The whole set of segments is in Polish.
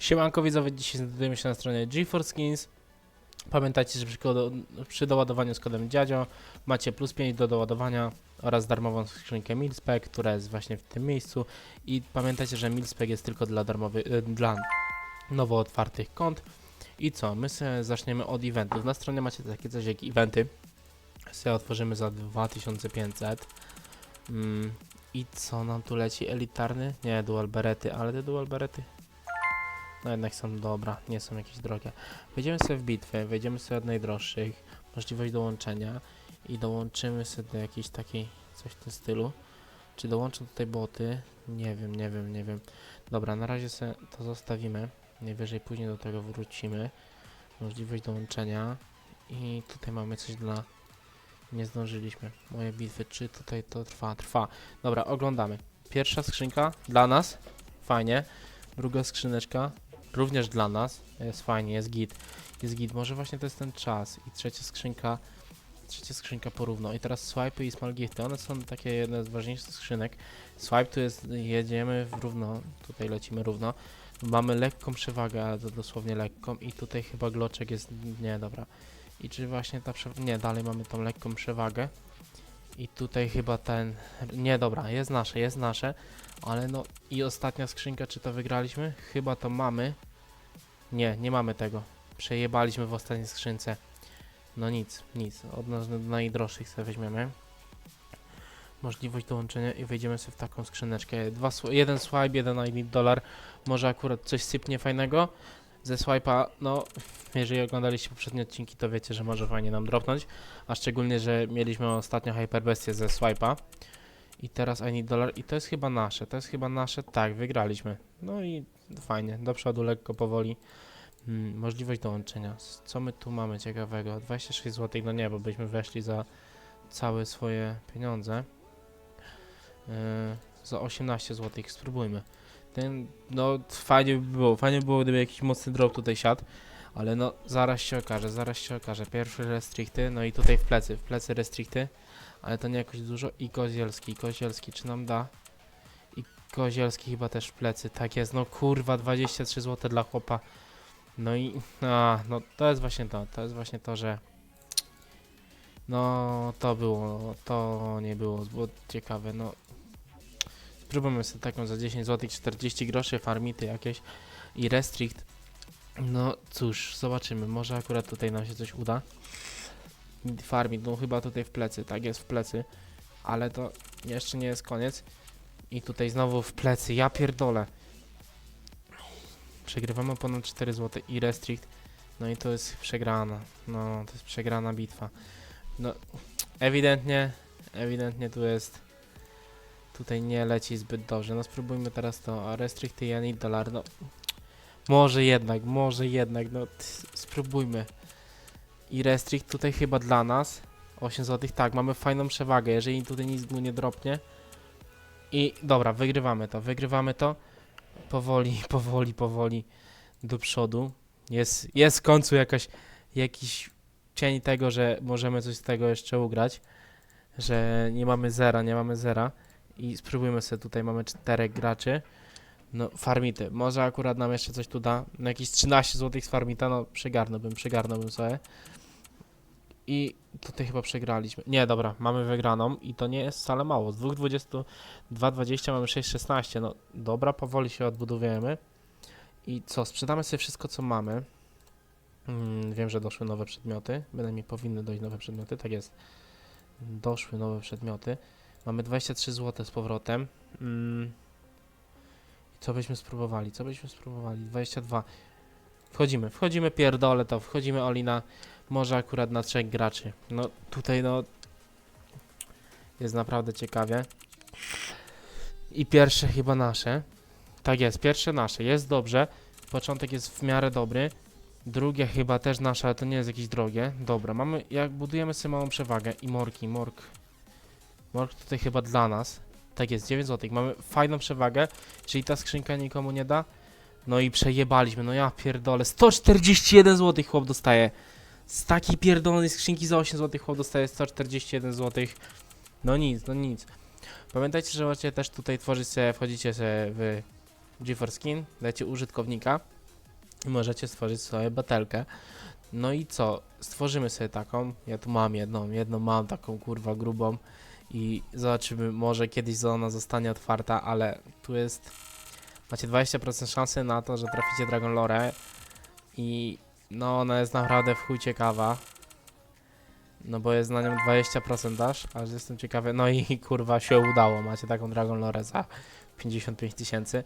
Siemanko widzowie, dzisiaj znajdujemy się na stronie GeForce Skins. Pamiętajcie, że przy, doładowaniu z kodem dziadzio macie plus 5 do doładowania oraz darmową skrzynkę Milspec, która jest właśnie w tym miejscu. I pamiętajcie, że Milspec jest tylko dla darmowych, y, dla nowo otwartych kont. I co, my zaczniemy od eventów. Na stronie macie takie coś jak eventy. Sobie otworzymy za 2500. Mm, I co nam tu leci? Elitarny? Nie, dual berety, ale te dual berety no jednak są dobra, nie są jakieś drogie. Wejdziemy sobie w bitwę, wejdziemy sobie od najdroższych, możliwość dołączenia i dołączymy sobie do jakiejś takiej, coś w tym stylu. Czy dołączą tutaj boty? Nie wiem, nie wiem, nie wiem. Dobra, na razie sobie to zostawimy. Najwyżej później do tego wrócimy. Możliwość dołączenia i tutaj mamy coś dla... Nie zdążyliśmy. Moje bitwy, czy tutaj to trwa? Trwa. Dobra, oglądamy. Pierwsza skrzynka dla nas. Fajnie. Druga skrzyneczka również dla nas. Jest fajnie, jest git. Jest git, może właśnie to jest ten czas. I trzecia skrzynka, trzecia skrzynka porówno. I teraz swipe i small gifty, one są takie jedne z ważniejszych skrzynek. Swipe tu jest, jedziemy w równo, tutaj lecimy równo. Mamy lekką przewagę, ale dosłownie lekką i tutaj chyba gloczek jest, nie dobra. I czy właśnie ta przewaga, nie, dalej mamy tą lekką przewagę. I tutaj chyba ten, nie dobra, jest nasze, jest nasze. Ale no i ostatnia skrzynka, czy to wygraliśmy? Chyba to mamy. Nie, nie mamy tego. Przejebaliśmy w ostatniej skrzynce. No nic, nic. Od najdroższych sobie weźmiemy. Możliwość dołączenia i wejdziemy sobie w taką skrzyneczkę. Dwa, jeden swipe, jeden ID dolar. Może akurat coś sypnie fajnego. Ze swipe'a, no, jeżeli oglądaliście poprzednie odcinki, to wiecie, że może fajnie nam dropnąć. A szczególnie, że mieliśmy ostatnio hyperbestię ze swipe'a. I teraz I need dollar i to jest chyba nasze, to jest chyba nasze, tak, wygraliśmy. No i fajnie, do przodu lekko, powoli. Mm, możliwość dołączenia. Co my tu mamy ciekawego? 26 zł, no nie, bo byśmy weszli za całe swoje pieniądze. Yy, za 18 zł, spróbujmy. Ten, no fajnie by było, fajnie by było, gdyby jakiś mocny drop tutaj siadł. Ale no, zaraz się okaże, zaraz się okaże. Pierwszy restricty, no i tutaj w plecy, w plecy restricty ale to nie jakoś dużo. I Kozielski, Kozielski, czy nam da? I Kozielski chyba też w plecy, tak jest, no kurwa, 23 zł dla chłopa. No i, a, no to jest właśnie to, to jest właśnie to, że no to było, to nie było zbyt ciekawe, no spróbujmy sobie taką za 10 zł, 40 groszy, farmity jakieś i restrict. No cóż, zobaczymy, może akurat tutaj nam się coś uda. Farmit, no chyba tutaj w plecy, tak jest w plecy, ale to jeszcze nie jest koniec. I tutaj znowu w plecy, ja pierdolę. Przegrywamy ponad 4 zł i restrict, no i to jest przegrana, no to jest przegrana bitwa. No ewidentnie, ewidentnie tu jest, tutaj nie leci zbyt dobrze, no spróbujmy teraz to, a restrict i any dolar, no może jednak, może jednak, no spróbujmy. I restrict tutaj chyba dla nas. 8 zł. Tak, mamy fajną przewagę. Jeżeli tutaj nic mu nie dropnie. I dobra, wygrywamy to. Wygrywamy to. Powoli, powoli, powoli do przodu. Jest, jest w końcu jakaś, jakiś cień tego, że możemy coś z tego jeszcze ugrać. Że nie mamy zera, nie mamy zera. I spróbujmy sobie tutaj, mamy czterech graczy. No, farmity. Może akurat nam jeszcze coś tu da. No jakieś 13 zł z farmita, no przygarnąłbym, przygarnąłbym sobie. I tutaj chyba przegraliśmy. Nie, dobra, mamy wygraną i to nie jest wcale mało. Z 2,20, 2,20 mamy 6,16. No dobra, powoli się odbudowujemy. I co, sprzedamy sobie wszystko, co mamy. Mm, wiem, że doszły nowe przedmioty. Bynajmniej powinny dojść nowe przedmioty, tak jest. Doszły nowe przedmioty. Mamy 23 zł z powrotem. Mm. Co byśmy spróbowali? Co byśmy spróbowali? 22. Wchodzimy, wchodzimy pierdolę to, wchodzimy Olina. Może akurat na trzech graczy. No tutaj no jest naprawdę ciekawie. I pierwsze chyba nasze. Tak jest, pierwsze nasze. Jest dobrze. Początek jest w miarę dobry. Drugie chyba też nasze, ale to nie jest jakieś drogie. Dobra, mamy, jak budujemy sobie małą przewagę. I morki, mork. Mork tutaj chyba dla nas. Tak jest, 9 zł. Mamy fajną przewagę. Czyli ta skrzynka nikomu nie da. No i przejebaliśmy, no ja pierdolę. 141 zł chłop dostaje. Z takiej pierdolonej skrzynki za 8 zł chłop dostaje 141 zł. No nic, no nic. Pamiętajcie, że możecie też tutaj tworzyć sobie, wchodzicie w GeForce Skin, dajcie użytkownika i możecie stworzyć sobie batelkę. No i co? Stworzymy sobie taką. Ja tu mam jedną, jedną mam taką kurwa grubą i zobaczymy, może kiedyś ona zostanie otwarta, ale tu jest. Macie 20% szansy na to, że traficie Dragon Lore i no ona jest naprawdę w chuj ciekawa. No bo jest na nią 20% dasz, aż jestem ciekawy. No i kurwa się udało, macie taką Dragon Lore za 55 tysięcy.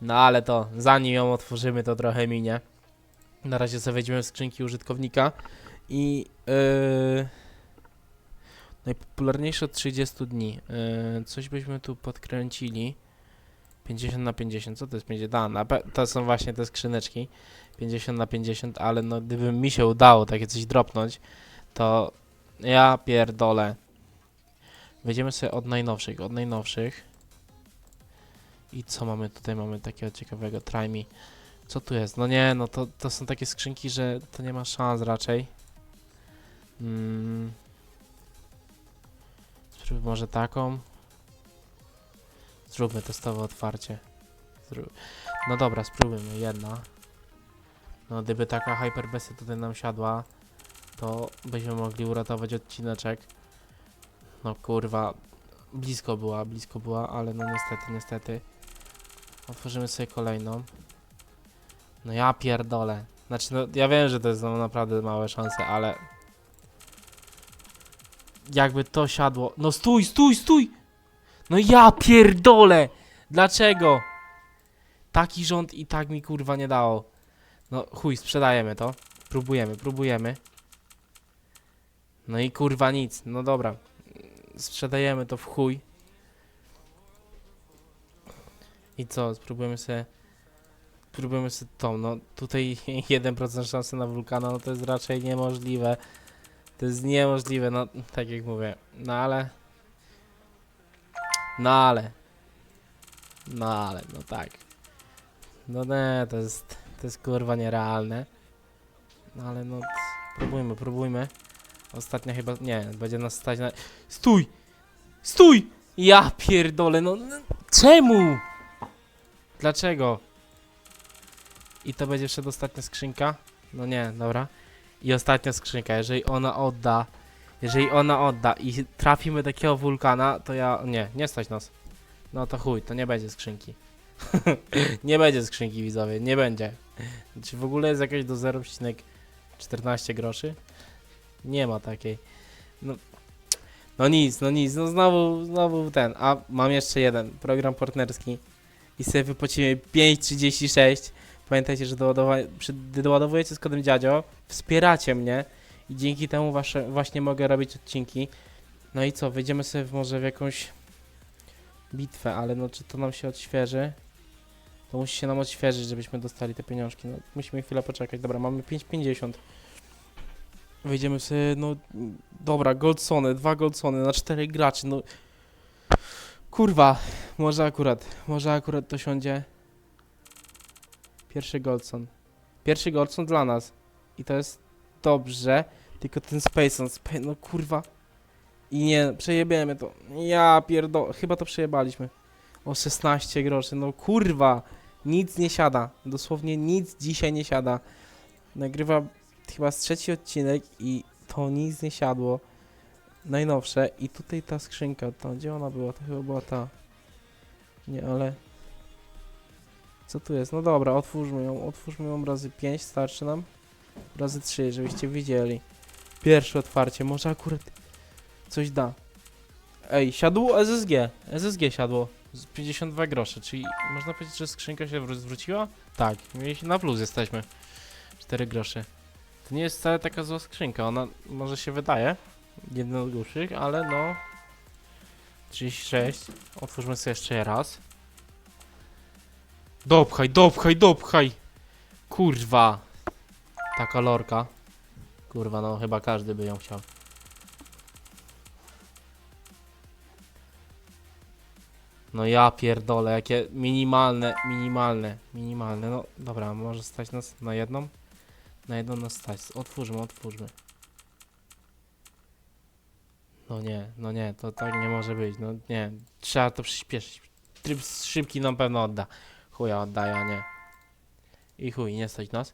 No ale to, zanim ją otworzymy, to trochę minie. Na razie sobie wejdziemy w skrzynki użytkownika i yy, najpopularniejsze od 30 dni. Yy, coś byśmy tu podkręcili. 50 na 50, co to jest 50? A, na to są właśnie te skrzyneczki. 50 na 50, ale no gdyby mi się udało takie coś dropnąć, to ja pierdolę. Wejdziemy sobie od najnowszych, od najnowszych. I co mamy tutaj? Mamy takiego ciekawego try me. Co tu jest? No nie, no to, to są takie skrzynki, że to nie ma szans raczej. Mm. Spróbuj może taką. Zróbmy testowe otwarcie. Zrób... No dobra, spróbujmy. Jedna. No gdyby taka hyperbestia tutaj nam siadła, to byśmy mogli uratować odcineczek. No kurwa, blisko była, blisko była, ale no niestety, niestety. Otworzymy sobie kolejną. No ja pierdolę. Znaczy, no ja wiem, że to są naprawdę małe szanse, ale... Jakby to siadło... No stój, stój, stój! No ja pierdolę! Dlaczego? Taki rząd i tak mi kurwa nie dało. No chuj, sprzedajemy to. Próbujemy, próbujemy. No i kurwa nic. No dobra. Sprzedajemy to w chuj. I co? Spróbujemy sobie... Spróbujemy sobie tą, no tutaj 1% szansy na wulkana, no to jest raczej niemożliwe. To jest niemożliwe, no tak jak mówię. No ale... No ale... No ale, no tak. No nie, to jest... To jest kurwa nierealne. No ale no... Próbujmy, próbujmy. Ostatnia chyba... Nie, będzie nas stać na... Stój! Stój! Ja pierdolę, no... no czemu? Dlaczego? I to będzie przedostatnia skrzynka? No nie, dobra. I ostatnia skrzynka, jeżeli ona odda... Jeżeli ona odda i trafimy takiego wulkana, to ja... Nie, nie stać nas. No to chuj, to nie będzie skrzynki. nie będzie skrzynki widzowie, nie będzie. Czy w ogóle jest jakaś do 0,14 groszy? Nie ma takiej. No, no nic, no nic, no znowu, znowu ten. A mam jeszcze jeden, program partnerski. I sobie wypłacimy 5,36. Pamiętajcie, że gdy doładowujecie z kodem dziadzio, wspieracie mnie i dzięki temu wasze, właśnie mogę robić odcinki. No i co, wejdziemy sobie może w jakąś bitwę, ale no czy to nam się odświeży? To musi się nam odświeżyć, żebyśmy dostali te pieniążki. No, musimy chwilę poczekać. Dobra, mamy 5,50. Wejdziemy sobie, no dobra, Goldsony, dwa Goldsony na czterech graczy, no kurwa, może akurat, może akurat to siądzie. Pierwszy Goldson. Pierwszy Goldson dla nas. I to jest dobrze, tylko ten Space on Space, no kurwa. I nie, przejebiemy to. Ja pierdo, chyba to przejebaliśmy. O 16 groszy, no kurwa. Nic nie siada, dosłownie nic dzisiaj nie siada. Nagrywa chyba z trzeci odcinek i to nic nie siadło. Najnowsze i tutaj ta skrzynka, to gdzie ona była? To chyba była ta. Nie, ale... Co tu jest? No dobra, otwórzmy ją, otwórzmy ją razy 5, starczy nam. Razy 3, żebyście widzieli. Pierwsze otwarcie, może akurat coś da. Ej, siadło SSG, SSG siadło. Z 52 grosze, czyli można powiedzieć, że skrzynka się wró- zwróciła? Tak, mieliśmy na plus jesteśmy. 4 grosze. To nie jest wcale taka zła skrzynka, ona może się wydaje, jedna z głupszych, ale no... 36, otwórzmy sobie jeszcze raz. Dopchaj, dopchaj, dopchaj! Kurwa! Taka lorka. Kurwa, no chyba każdy by ją chciał. No ja pierdolę, jakie minimalne, minimalne, minimalne. No dobra, może stać nas na jedną? Na jedną nas stać. Otwórzmy, otwórzmy. No nie, no nie, to tak nie może być. No nie, trzeba to przyspieszyć. Tryb szybki nam pewno odda. Chuja oddaje, a nie. I chuj, nie stać nas.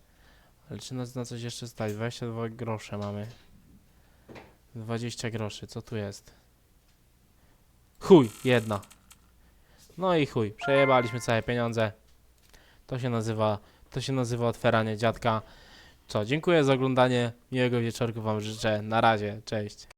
Ale czy nas na coś jeszcze stać? 22 grosze mamy. 20 groszy, co tu jest? Chuj, jedna. No i chuj, przejebaliśmy całe pieniądze. To się nazywa, to się nazywa otwieranie dziadka. Co, dziękuję za oglądanie. Miłego wieczorku wam życzę. Na razie, cześć.